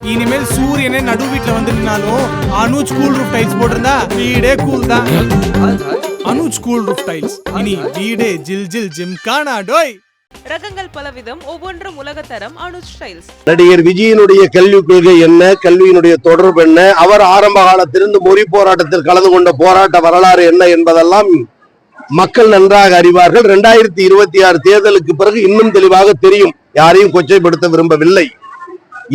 இனிமேல் சூரியனே நடு வீட்டுல வந்து நின்னாலும் அனுஜ் கூல் ரூஃப் டைல்ஸ் போட்டிருந்தா வீடே கூல் தான். அனுஜ் கூல் ரூஃப் டைல்ஸ் இனி வீடே ஜில் ஜில் ஜிம்கானா டோய் ரகங்கள் பலவிதம் ஒவ்வொன்றும் உலகத்தரம் அனுஜ் ஸ்டைல்ஸ் நடிகர் விஜயனுடைய கல்விக் கொள்கை என்ன கல்வியினுடைய தொடர்பு என்ன அவர் ஆரம்ப காலத்திலிருந்து மொழி போராட்டத்தில் கலந்து கொண்ட போராட்ட வரலாறு என்ன என்பதெல்லாம் மக்கள் நன்றாக அறிவார்கள். இரண்டாயிரத்தி இருபத்தி ஆறு தேர்தலுக்கு பிறகு இன்னும் தெளிவாக தெரியும். யாரையும் கொச்சைப்படுத்த விரும்பவில்லை.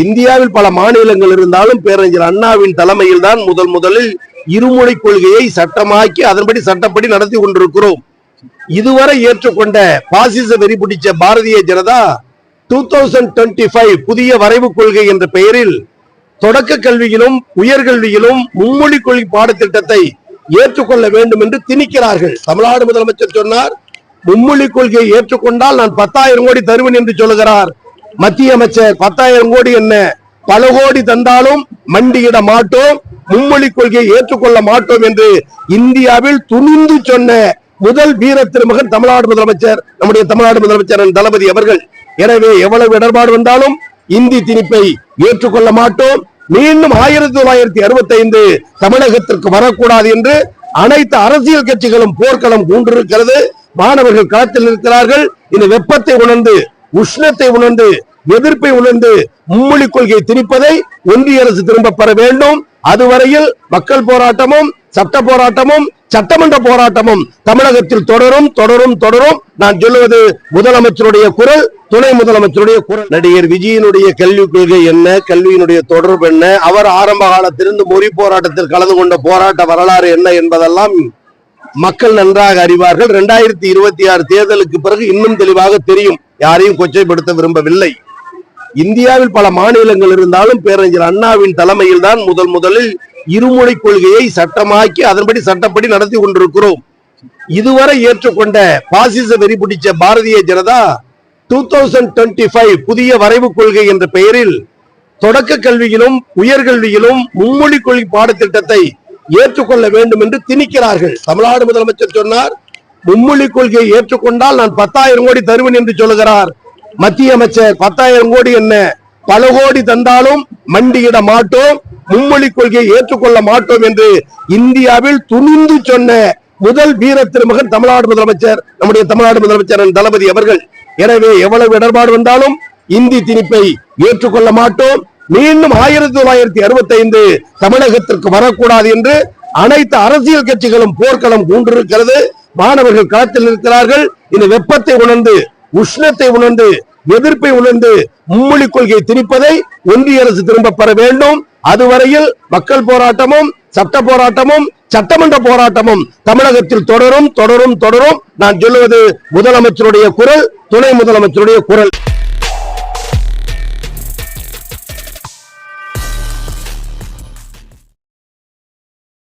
இந்தியாவில் பல மாநிலங்கள் இருந்தாலும் பேரறிஞர் அண்ணாவின் தலைமையில் தான் முதல் முதலில் இருமொழி கொள்கையை சட்டமாக்கி அதன்படி சட்டப்படி நடத்தி கொண்டிருக்கிறோம். இதுவரை ஏற்றுக்கொண்ட பாசிச வெறி பிடிச்ச Bharatiya Janata two thousand twenty five புதிய வரைவு கொள்கை என்ற பெயரில் தொடக்க கல்வியிலும் உயர்கல்வியிலும் மும்மொழி கொள்கை பாடத்திட்டத்தை ஏற்றுக்கொள்ள வேண்டும் என்று திணிக்கிறார்கள். தமிழ்நாடு முதலமைச்சர் சொன்னார் மும்மொழி கொள்கையை ஏற்றுக்கொண்டால் நான் பத்தாயிரம் கோடி தருவேன் என்று சொல்லுகிறார். மத்திய அமைச்சர் பத்தாயிரம் கோடி என்ன? பல கோடி தந்தாலும் மண்டியிட மாட்டோம் மும்மொழி கொள்கையை ஏற்றுக்கொள்ள மாட்டோம் என்று இந்தியாவில் துணிந்து சொன்ன முதல் வீர திருமகன் தமிழ்நாடு முதலமைச்சர் நம்முடைய தமிழ்நாடு முதலமைச்சர் தளபதி அவர்கள். எனவே எவ்வளவு இடர்பாடு வந்தாலும் இந்தி திணிப்பை ஏற்றுக்கொள்ள மாட்டோம். மீண்டும் ஆயிரத்தி தொள்ளாயிரத்தி அறுபத்தி ஐந்து தமிழகத்திற்கு வரக்கூடாது என்று அனைத்து அரசியல் கட்சிகளும் போர்க்களம் கூண்டிருக்கிறது மாணவர்கள் களத்தில் இருக்கிறார்கள். இந்த வெப்பத்தை உணர்ந்து உஷ்ணத்தை உணர்ந்து எதிர்ப்பை உணர்ந்து மும்மொழி கொள்கை திணிப்பதை ஒன்றிய அரசு திரும்ப பெற வேண்டும். அதுவரையில் மக்கள் போராட்டமும் சட்ட போராட்டமும் சட்டமன்ற போராட்டமும் தமிழகத்தில் தொடரும் தொடரும் தொடரும். நான் சொல்லுவது முதலமைச்சருடைய குரல் துணை முதலமைச்சருடைய குரல். நடிகர் விஜயனுடைய கல்விக் கொள்கை என்ன கல்வியினுடைய தொடர்பு என்ன அவர் ஆரம்ப காலத்திலிருந்து மொழி போராட்டத்தில் கலந்து கொண்ட போராட்ட வரலாறு என்ன என்பதெல்லாம் மக்கள் நன்றாக அறிவார்கள். இரண்டாயிரத்தி இருபத்தி ஆறு தேர்தலுக்கு பிறகு இன்னும் தெளிவாக தெரியும். யாரையும் கொச்சைப்படுத்த விரும்பவில்லை. இந்தியாவில் பல மாநிலங்கள் இருந்தாலும் பேரறிஞர் அண்ணாவின் தலைமையில் தான் முதல் முதலில் இருமொழி கொள்கையை சட்டமாக்கி அதன்படி சட்டப்படி நடத்தி கொண்டிருக்கிறோம். இதுவரை ஏற்றுக்கொண்ட பாசிச வெறி பிடிச்ச Bharatiya Janata two thousand twenty five புதிய வரைவு கொள்கை என்ற பெயரில் தொடக்க கல்வியிலும் உயர்கல்வியிலும் மும்மொழி கொள்கை பாடத்திட்டத்தை ஏற்றுக்கொள்ள வேண்டும் என்று திணிக்கிறார்கள். தமிழ்நாடு முதலமைச்சர் சொன்னார் மும்மொழி கொள்கையை ஏற்றுக்கொண்டால் நான் பத்தாயிரம் கோடி தருவேன் என்று சொல்லுகிறார். மத்திய அமைச்சர் பத்தாயிரம் கோடி என்ன? பல கோடி தந்தாலும் மண்டியிட மாட்டோம் மும்மொழி கொள்கையை ஏற்றுக்கொள்ள மாட்டோம் என்று இந்தியாவில் துணிந்து சொன்ன முதல் வீர திருமகன் தமிழ்நாடு முதலமைச்சர் நம்முடைய தமிழ்நாடு முதலமைச்சர் தளபதி அவர்கள். எனவே எவ்வளவு இடர்பாடு வந்தாலும் இந்தி திணிப்பை ஏற்றுக்கொள்ள மாட்டோம். மீண்டும் ஆயிரத்தி தொள்ளாயிரத்தி அறுபத்தி ஐந்து தமிழகத்திற்கு வரக்கூடாது என்று அனைத்து அரசியல் கட்சிகளும் போர்க்களம் கூண்டிருக்கிறது மாணவர்கள் களத்தில் இருக்கிறார்கள். இந்த வெப்பத்தை உணர்ந்து உஷ்ணத்தை உணர்ந்து எதிர்ப்பை உணர்ந்து மும்மொழி கொள்கையை திணிப்பதை ஒன்றிய அரசு திரும்ப பெற வேண்டும். அதுவரையில் மக்கள் போராட்டமும் சட்ட போராட்டமும் சட்டமன்ற போராட்டமும் தமிழகத்தில் தொடரும் தொடரும் தொடரும். நான் சொல்லுவது முதலமைச்சருடைய குரல் துணை முதலமைச்சருடைய குரல்.